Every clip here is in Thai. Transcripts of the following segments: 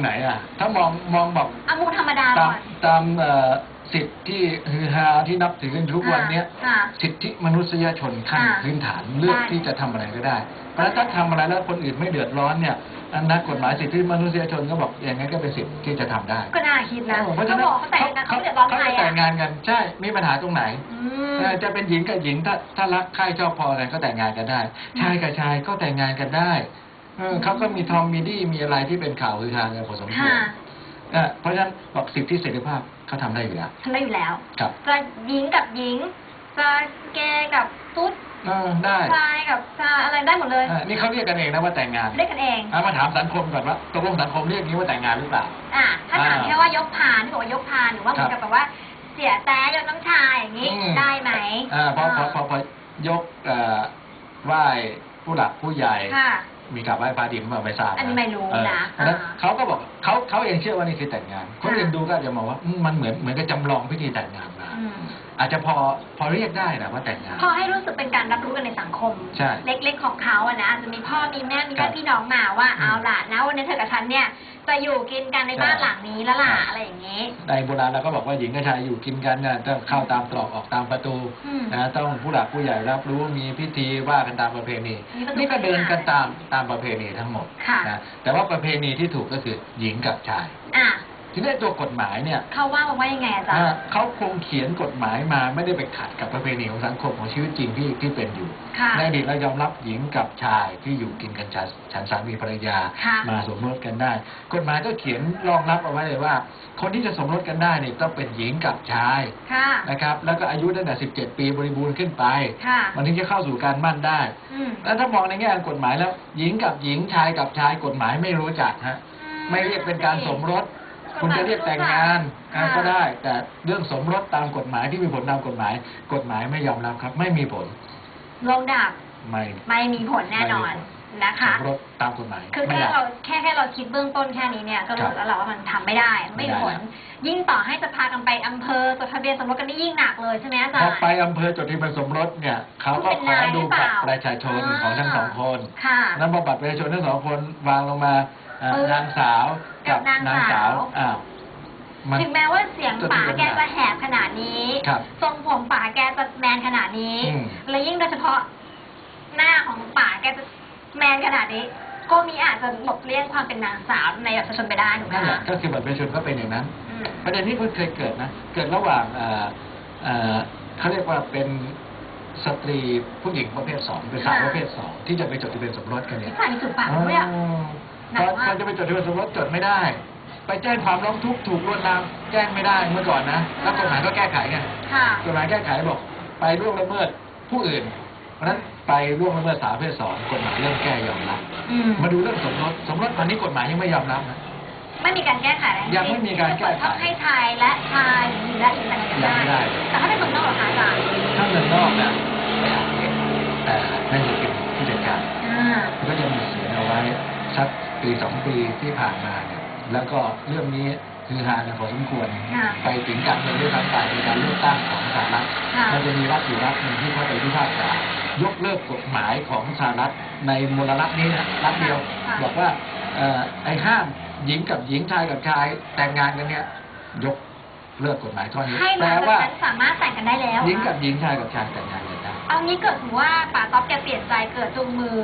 ไหนอะ ถ้ามองมองบอกเอามุมธรรมดาตามก่อน ตามเอ่อสิทธิที่ฮือฮาที่นับถือกันทุกวันเนี้ยค่ะสิทธิมนุษยชนขั้นอ่าพื้นฐานเลือกใช่ที่จะทำอะไรก็ได้ เพราะฉะนั้นถ้าทำอะไรแล้วคนอื่นไม่เดือดร้อนเนี่ยอันนักกฎหมายสิทธิมนุษยชนก็บอกอย่างนั้นก็เป็นสิทธิ์ที่จะทำได้ก็น่าคิดนะเพราะฉะเขานั้นบอกเขาแต่งงานเขาไม่เดือดร้อนเขาใครจะแต่อะงงานกันใช่มีปัญหาตรงไหนอืม เออจะเป็นหญิงกับหญิงถ้าถ้ารักใคร่ชอบพอกันก็แต่งงานกันได้ ชายกับชายก็แต่งงานกันได้ เออเขาก็มีทอมมีดี้มีอะไรที่เป็นข่าวคือทางกันพอสมควค่ะรเออเพราะฉะนั้นบอกสิทธิเสรีภาพเขาทำได้อยู่แล้ว ทำได้อยู่แล้ว ครับจะหญิงกับหญิง จะเกย์กับตุ๊ดเออได้ชายกับชายอะไรได้หมดเลย เออนี่เขาเรียกกันเองนะว่าแต่งงานเรียกกันเอง เอามาถามสังคมก่อนว่าตกลงสังคมเรียกนี้ว่าแต่งงานหรือเปล่า อะถ้าถามอ่าแค่ว่ายกพานที่บอกว่ายกพานหรือว่าเหมือนกับแบบว่า เสียแต่ยกน้ำชาอย่างนี้อืม ได้ไหมอ่าพอพอพอพอยกเอ่อไหว้ผู้หลักผู้ใหญ่ ค่ะ มีกราบไหว้พระดิบมาไม่ทราบอันนี้ไม่รู้เออนะเพราะฉะนั้นอ่าเขาก็บอก เขาเขาเองเชื่อว่านี่คือแต่งงาน คนอื่นดูก็อาจจะมองว่าอืมมันเหมือนเหมือนกับจำลองพิธีแต่งงานมา อืมอาจจะพอพอเรียกได้นะว่าแต่งงาน พอให้รู้สึกเป็นการรับรู้กันในสังคม ใช่ เล็กๆของเขาอะนะอาจจะมีพ่อมีแม่มีครัญาบติพี่น้องมาว่าอืมเอาล่ะนะวันนี้เธอกับฉันเนี่ยจะอยู่กินกันในบ้านใช่หลังนี้แล้วล่ะครับอะไรอย่างนี้ ในโบราณเราก็บอกว่าหญิงกับชายอยู่กินกันนะต้องเข้าตามตรอกออกตามประตูอืมนะต้องผู้หลักผู้ใหญ่รับรู้มีพิธีว่ากันตามประเพณี มีประตูนี่ก็เดินกันตามตามประเพณีทั้งหมดค่ะ นะแต่ว่าประเพณีที่ถูกก็คือหญิงกับชาย อะทีนี้ตัวกฎหมายเนี่ยเขาว่ามาว่ายังไงอาจารอ่าย์เขาคงเขียนกฎหมายมาไม่ได้ไปขัดกับประเพณีของสังคมของชีวิตจริงที่ที่เป็นอยู่ค่ะ ในอดีตเรายอมรับหญิงกับชายที่อยู่กินกันฉันฉันสามีภรรยา ค่ะ มาสมรสกันได้ กฎหมายก็เขียนรองรับเอาไว้เลยว่า คนที่จะสมรสกันได้เนี่ยต้องเป็นหญิงกับชายค่ะ นะครับ แล้วก็อายุตั้งแต่17 ปีบริบูรณ์ขึ้นไป ค่ะ มันถึงจะเข้าสู่การมั่นได้ อืมแล้วถ้ามองในแง่ของกฎหมายแล้ว หญิงกับหญิงชายกับชายกฎหมายไม่รู้จักฮะ ไม่เรียกเป็นการสมรส คุณจะเรียกแต่งงานอะก็ได้ แต่เรื่องสมรสตามกฎหมายที่มีผลตามกฎหมาย กฎหมายไม่ยอมรับครับ ไม่มีผลลงดาบไม่ไม่มีผลแน่นอนนะสคะมรสตามกฎหมายคือไม่แค่ได้เราแค่แค่เราคิดเบื้องต้นแค่นี้เนี่ยก็รู้สึกแล้วแหละว่ามันทำไม่ได้ ไม่มีผลไม่ได้ยิ่งต่อให้จะพากันไปอำเภอจดทะเบียนสมรสกันนี่ยิ่งหนักเลยใช่ไหมอาจารพอย์ไปอำเภอจดทะเบียนสมรสเนี่ยเขาก็ขอดูบัตรประชาชนของทั้งสองคนค่ะนั้นพอบัตรประชาชนทั้งสองคนวางลงมา เอ่อปึ๊บนางสาวกับกับนางสาวอ้าวมัน ถึงแม้ว่าเสียงป๋าแกจะแหบขนาดนี้ครับทรงผมป๋าแกจะแมนขนาดนี้ อืม และยิ่งโดยเฉพาะหน้าของป๋าแกจะแมนขนาดนี้ ก็มีอาจจะหลบเลี่ยงความเป็นนางสาวในแบบประชาชนไปได้ถูกไหมนั่นแหละคะก็คือบัตรประชาชนก็เป็นอย่างนั้น อืม ประเด็นนี้เพิ่งเคยเกิดนะ เกิดระหว่างเอ่อเอ่อเขาเรียกว่าเป็นสตรีผู้หญิงประเภทสองเป็นสาวค่ะ ประเภทสองที่จะไปจดทะเบียนสมรสกันเนี่นิยสัยมีจุดปากด้วยอะ อ๋อหนั พกอมากพอจะไปจดทะเบียนสมรสจดไม่ได้ ไปแจ้งความร้องทุกข์ถูกลวนลามแจ้งไม่ได้เมื่อก่อนนะแล้วกฎหมายก็แก้ไขไงค่ะกฎหมายแก้ไขบอก ไปล่วงละเมิดผู้อื่น เพราะฉะนั้นไปล่วงละเมิดสาวประเภทสองกฎหมายเริ่มแก้ยอมรับอืมมาดูเรื่องสมรสสมรสตอนนี้กฎหมายยังไม่ยอมรับนะไม่มีการแก้ไขอะไรยังไม่มีการแก้ไขจะเปิดช่องให้ชายและชายหญิงและหญิงแต่งงานยังไม่ได้ แต่ถ้าเป็นเมืองนอกเหรอคะอาจารย์ถ้าเมืองนอกนะไปอ่านเนี่ยแต่นั่นจะเป็นผู้จัดการอ่าก็จะมีเสียงเอาไว้สัก ปีสองปีที่ผ่านมาเนี่ยแล้วก็เรื่องนี้คือฮากันพอสมควร ค่ะไปถึงการเมืองด้วยทั้งไปในการเลือกตั้งของสหรัฐค่ะ มันจะมีรัฐอยู่รัฐหนึ่งที่เขาไปพิพากษายกเลิกกฎหมายของสหรัฐในมลรัฐนี้นะรัฐเดียว ค่ะ บอกว่าเอ่อไอ้ห้ามหญิงกับหญิงชายกับชายแต่งงานกันเนี่ยยกเลิกกฎหมายข้อนี้ให้แปลมาว่าฉันสามารถแต่งกันได้แล้ว หญิงกับหญิงชายกับชายแต่งงานกันได้ เอางี้เกิดสมมติว่าป๋าต๊อบแกเปลี่ยนใจเกิดจูงมือ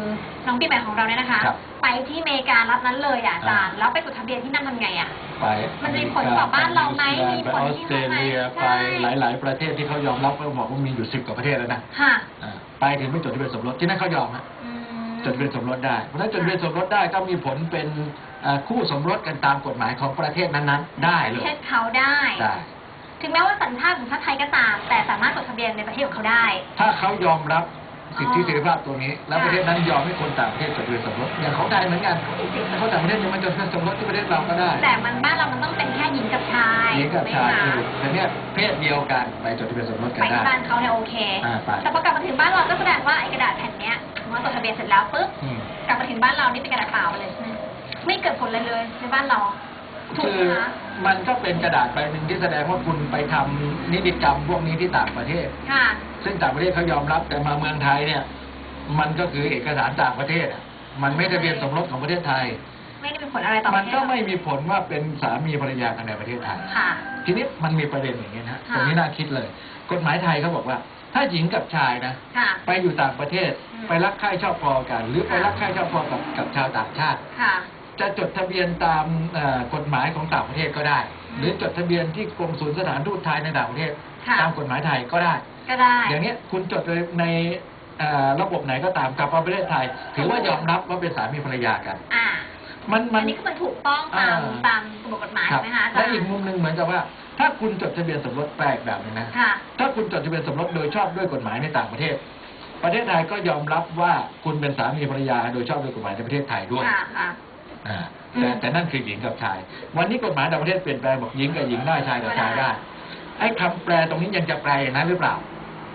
น้องปีใหม่ของเราเนี่ยนะคะ ครับไปที่อเมริการัฐนั้นเลยอะอาจารย์แล้วไปจดทะเบียนที่นั่นทำไงอะ ไปมันจะมีผลต่อบ้านเราไหมมีผไปลออสที่เตรเลียใช่ ไปหลาย ๆ ประเทศที่เขายอมรับก็บอกว่ามีอยู่สิบกว่าประเทศแล้วนะค่ะอ่าไปถึงไม่จดทะเบียนสมรสที่นั่นเขายอมฮะอืมจดทะเบียนสมรสได้เพราะฉะนั้นจดทะเบียนสมรสได้ก็มีผลเป็นเอ่อคู่สมรสกันตามกฎหมายของประเทศนั้น ๆ ได้เลประยเทศเขาได้ ได้ ถึงแม้ว่าสัญชาติของชาติไทยก็ตาม แต่สามารถจดทะเบียนในประเทศของเขาได้ ถ้าเขายอมรับสิทธิอ๋อเสรีภาพตัวนี้ แล้วค่ะประเทศนั้นยอมให้คนต่างประเทศจดทะเบียนสมรสอย่างของไทยเหมือนกันแต่เขาต่างประเทศยังมาจดทะเบียนสมรสที่ประเทศเราก็ได้แต่มันบ้านเรามันต้องเป็นแค่หญิงกับชายหญิงกับชายถูถูกกไหมแต่เนี่ยเพศเดียวกันไปจดทะเบียนสมรสคะกันไปได้ ที่บ้านเขาเนี่ยโอเค อ่าไป แต่พอกลับมาถึงบ้านเราก็แสดงว่าไอ้กระดาษแผ่นเนี้ยเมื่อจดทะเบียนเสร็จแล้วปุ๊บ อืม กลับมาถึงบ้านเรานี่เป็นกระดาษเปล่าไปเลยใช่ไหมไม่เกิดผลอะไรเลยในบ้านเราถูก คืไหมอคะมันก็เป็นกระดาษใบหนึ่งที่แสดงว่าคุณไปทำนิติกรรมพวกนี้ที่ต่างประเทศค่ะซึ่งต่างประเทศเขายอมรับแต่มาเมืองไทยเนี่ย มันก็คือเอกสารต่างประเทศอะมันไม่ทะเบียนสมรสของประเทศไทย ไม่ได้มีผลอะไรต่อปมัระนเทศก็ไม่มีผลว่าเป็นสามีภรรยากันในประเทศไทยค่ะ ทีนี้มันมีประเด็นอย่างนี้ยนะค่ะตรงนี้น่าคิดเลย กฎหมายไทยเขาบอกว่า ถ้าหญิงกับชายนะค่ะไปอยู่ต่างประเทศอืมไปรักใคร่ชอบพอกัน หรือไปค่ะรักใคร่ชอบพอกับกับชาวต่างชาติค่ะ จะจดทะเบียนตามเอ่อกฎหมายของต่างประเทศก็ได้อืมหรือจดทะเบียนที่กรมศูนย์สถานทูตไทยในต่างประเทศค่ะตามกฎหมายไทยก็ได้ ก็ได้ อย่างเนี้ยคุณจดในเอ่อระบบไหนก็ตามกลับมาประเทศไทย ถือว่ายอมรับว่าเป็นสามีภรรยากันอ่ามันมัอันนนี้คือมันถูกต้องตามอ่าตามกฎหมายครัใช่ไหมคะอาจาและรย์อีกมุมหนึ่งเหมือนกับว่า ถ้าคุณจดทะเบียนสมรสแปลกแบบหนึงนะค่ะถ้าคุณจดทะเบียนสมรสโดยชอบด้วยกฎหมายในต่างประเทศ ประเทศไทยก็ยอมรับว่าคุณเป็นสามีภรรยาโดยชอบด้วยกฎหมายในประเทศไทยด้วยค่ะค่ะ อ่าอืมแต่แต่นั่นคือหญิงกับชาย วันนี้กฎหมายต่างประเทศเปลี่ยนแปลงบอกหญิงกับหญิงได้ชายกับชายได้ ไอ้คำแปลตรงนี้ยังจะแปลอย่างนั้นหรือเปล่า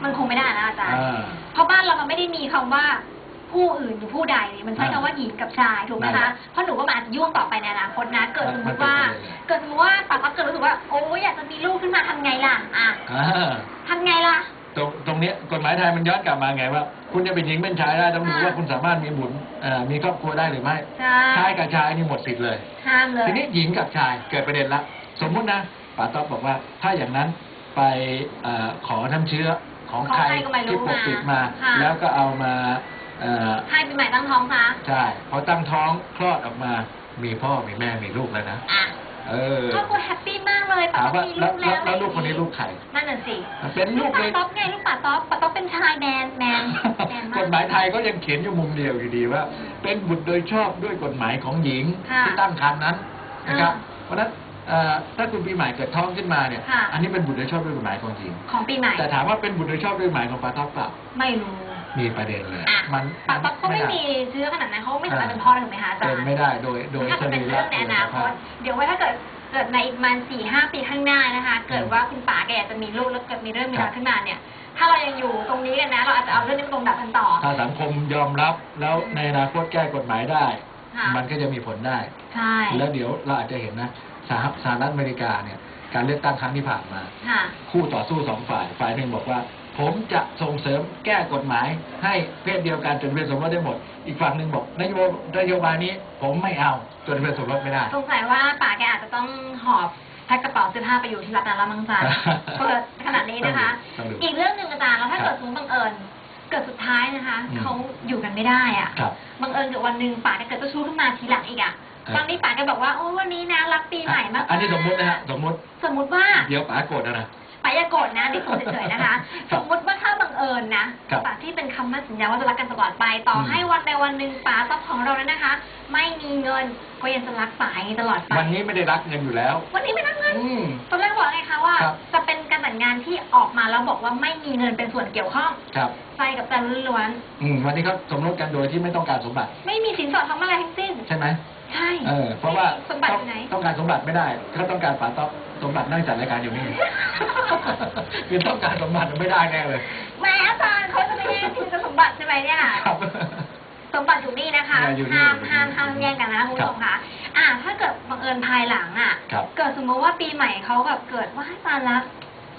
มันคงไม่ได้นะอาจารย์อ่าเพราะบ้านเรามันไม่ได้มีคำว่าผู้อื่นหรือผู้ใดนี่มันใช้อ่าคำว่าหญิงกับชายถูกไหมนั่นแหคะละเพราะหนูก็มาอาจจะยุ่งต่อไปในอนาคตนะ เกิดสมมติว่ามันเป็นประเด็นเลยเกิดสมมติว่าปากก็เกิดรู้สึกว่าโอ้ยอยากจะมีลูกขึ้นมาทำไงล่ะ อะอ่าทำไงล่ะ ตรงตรงเนี้ยกฎหมายไทยมันย้อนกลับมาไงว่าคุณจะเป็นหญิงเป็นชายได้ต้องดูอ่าว่าคุณสามารถมีบุตรเอ่อมีครอบครัวได้หรือไม่ใช่ชายกับชายนี่หมดสิทธิ์เลย ห้ามเลย ทีนี้หญิงกับชายเกิดประเด็นละสมมุตินะป๋าต๊อบบอกว่าถ้าอย่างนั้นไปเออขอน้ำเชื้อของของใครใครก็ไม่รู้ที่ปกปิดมา ค่ะ แล้วก็เอามาเอ่อให้ปีใหม่ตั้งท้องซะใช่พอตั้งท้องคลอดออกมามีพ่อมีแม่มีลูกแล้วนะอะเออครอบครัวแฮปปี้มากเลยปาถามต๊อบว่ามีแล้ลูวกแล้วแล้วแล้วลูกคนนี้ลูกใคร นั่นน่ะสิเป็นลูกปาเลย ต๊อบไงลูกปาต๊อบปาต๊อบเป็นชายแมนแมนแมนกมา ฎกหมายไทยก็ยังเขียนอยู่มุมเดียวอยู่ดีว่า เป็นบุตรโดยชอบด้วยกฎหมายของหญิงค่ะที่ตั้งครรภ์นั้นนะครับอ่าเพราะฉะนั้นเอ่อถ้าคุณปีใหม่เกิดท้องขึ้นมาเนี่ย ค่ะ อันนี้เป็นบุตรโดยชอบด้วยกฎหมายของหญิง ของปีใหม่ แต่ถามว่าเป็นบุตรโดยชอบด้วยกฎหมายของปาต๊อบเปล่าไม่รู้มีประเด็นเลย อะมันปาต๊อบก็ไม่ด้มีเชื้อขนาดนั้นเขาไม่สามารถเป็นพ่อได้ถูกไหมคะอาจารเป็นย์ ไม่ได้โดยโดยถ้าสจะเป็รีนระเรื่องในอนาคตเดี๋ยวไว้ถ้าเกิดเกิดในอีกประมันสี่ห้าปีข้างหน้านะคะ เกิดว่าคุณป๋าแกอยากจะมีลูกแล้วเกิดมีเรื่องมีราวขึ้นมาเนี่ย ถ้าเรายังอยู่ตรงนี้กันนะ เราอาจจะเอาเรื่องนี้มาตรงดับกันต่อ ถ้าสังคมยอมรับแล้วในอนาคตแก้กฎหมายได้ ค่ะ มันก็จะมีผลได้ ใช่ แล้วเดี๋ยวเราอาจจะเห็นนะสหสหรัฐอเมริกาเนี่ยการเลือกตั้งครั้งที่ผ่านมา ค่ะ คู่ต่อสู้สองฝ่าย ฝ่ายหนึ่งบอกว่า ผมจะส่งเสริมแก้กฎหมาย ให้เพศเดียวกันจดทะเบียนสมรสได้หมด อีกฝั่งหนึ่งบอกนโยบนโยบายนี้ ผมไม่เอาจดทะเบียนสมรสไม่ได้ สงสัยว่าป๋าแกอาจจะต้องหอบ แพ็คกระเป๋าเสื้อผ้าไปอยู่ที่รัฐนาละมังจารเปิดขนาดนี้นะคะ ต้องดูอีกเรื่องหนึ่งอาจารย์แล้วถ้าครับเกิดสมมติบังเอิญ เกิดสุดท้ายนะคะอืม เขาอยู่กันไม่ได้อะครับ บังเอิญเกิดวันหนึ่งป๋าแกเกิดเจ้าชู้ขึ้นมาทีหลังอีกอะครับ ตอนนี้ป๋าแกบอกว่าโอ้วันนี้นะรักปีใหม่มากๆอันนี้สมมุตินะฮะสมมุติ สมมุติว่า เดี๋ยวป๋าโกรธนะนะป๋าอย่าโกรธนะดิสเฉยๆนะคะครัสบมมุติว่าถ้าบัง เอิญนะครับป๋าที่เป็นคำมั่นสัญญาว่าจะรักกันตลอดไป ต่ออม ให้วันใดวันหนึ่งป๋าซับของเรานั้นนะคะ ไม่มีเงินก็ยังจะรักป๋าอย่างนี้ตลอดไป วันนี้ไม่ได้รักเงินอยู่แล้ว วันนี้ไม่รักเงิน อืม ตอนแรกบอกไงคะว่า ครับ จะเป็นการแต่งงานที่ออกมาแล้วบอกว่าไม่มีเงินเป็นส่วนเกี่ยวข้องครับ ใจกับใจล้วนอืม วันนี้เขาสมรสกันโดยที่ไม่ต้องการสมบัติ ๆไม่มีสินสอดทองอะไรทั้งสิ้น ใช่ไหม ใช่เออเพราะว่าสมบัติต้อองยู่ไหน ต้องการสมบัติไม่ได้เขาต้องการป๋าต๊อบสมบัตินั่งจัดรายการอยู่นี่ คือต้องการสมบัติไม่ได้แน่เลย แหม่อาจารย์เขาจะไม่แย่งชิงกับสมบัติใช่ไหมเนี่ย ครับ สมบัติอยู่นี่นะคะเนี่ยอยู่นี่ห้ามอยู่นี่ห้ามห้ามแย่งกันนะคุณผู้ชมคะอ่า ถ้าเกิดบังเอิญภายหลังอะ ครับ เกิดสมมติว่าปีใหม่เขาแบบเกิดว่าให้ตารัก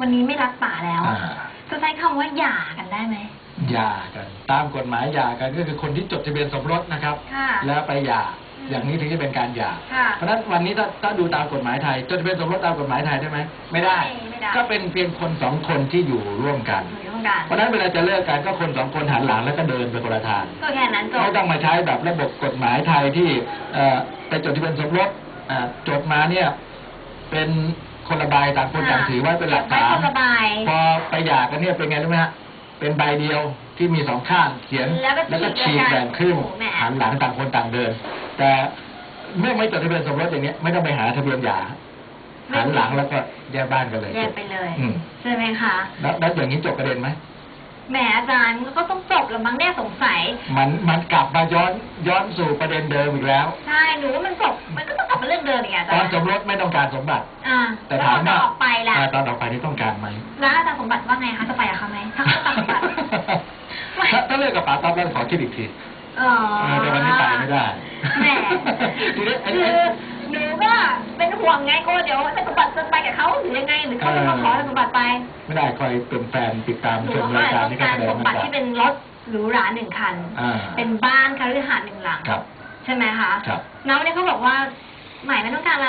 วันนี้ไม่รักป่าแล้ว อ่าจะใช้คำว่าหย่ากันได้ไหม หย่ากัน ตามกฎหมายหย่ากันก็คือคนที่จดทะเบียนสมรสนะครับ ค่ะ แล้วไปหย่า อืมอย่างนี้ถึงจะเป็นการหย่า ค่ะเพราะฉะนั้นวันนี้ถ้าถ้าดูตามกฎหมายไทยจดทะเบียนสมรสตามกฎหมายไทยได้ไหมไม่ได้ ไม่ได้ ก็เป็นเพียงคนสองคนที่อยู่ร่วมกัน อยู่ร่วมกันเพราะฉะนั้นเวลาจะเลิกกันก็คนสองคนหันหลังแล้วก็เดินไปคนละทาง ก็แค่นั้นจบ ไม่ต้องมาใช้แบบระบบกฎหมายไทยที่เอ่อไปจดทะเบียนสมรสอ่าจดมาเนี่ยเป็นคนละใบต่างคนต่างถือไว้เป็นหลักเก็บฐาไว้คนนละใบ พอไปหย่ากันเนี่ยเป็นไงรู้ไหมฮะเป็นใบเดียวที่มีสองข้างเขียนแล้วก็ฉีฉีกกแบ่งครึ่งโอ้โหแหมหันหลังต่างคนต่างเดิน แต่เมื่อไม่จดทะเบียนสมรสอย่างเนี้ยไม่ต้องไปหาทะเบียนหย่าหันหลังแล้วก็แยกบ้านกันเลยแยกไปเลยอืมใช่ไหมคะแล้วแล้วอย่างนี้จบประเด็นไหมแหมอาจารย์ก็ต้องจบแล้วมั้งเนี่ยสงสัย มันมันกลับมาย้อนย้อนสู่ประเด็นเดิมอีกแล้ว ใช่หนูว่ามันจบมันก็ต้องกลับมาเรื่องเดิมอีกอะอาตจาอนรย์สมรสไม่ต้องการสมบัติอ่าแต่แล้วถามจะว่าออกไปล่ะอ่าตอนออกไปนี่ต้องการไหมแล้วอาจารย์สมบัติว่าไงคะจะไปกับเขาไหมถ้าเขาตัดสมบัติถ้าถ้าเลิกกับป๋าต๊อบแล้วขอคิดอีกที อ๋อเออแต่วันนี้ไปไม่ได้แหม ทีนี้อันคืนี้อหนูก็เป็นห่วงไงกลัวเดี๋ยวถ้าสมบัติจะไปกับเขาหรือยังไงหรือเขาจะมาขอสมบัติไปไม่ได้คอยเป็นแฟนติดตามหนูชมก็รายการต้องนี้ก็การแสดสงมมาบัติจากที่เป็นรถหรูหราหนึ่งคัน อ่าเป็นบ้านคฤหาสน์หนึ่งหลัง ครับใช่ไหมคะครับ น้องเนี่ยเขาบอกว่าหมายไม่ต้องการอะไร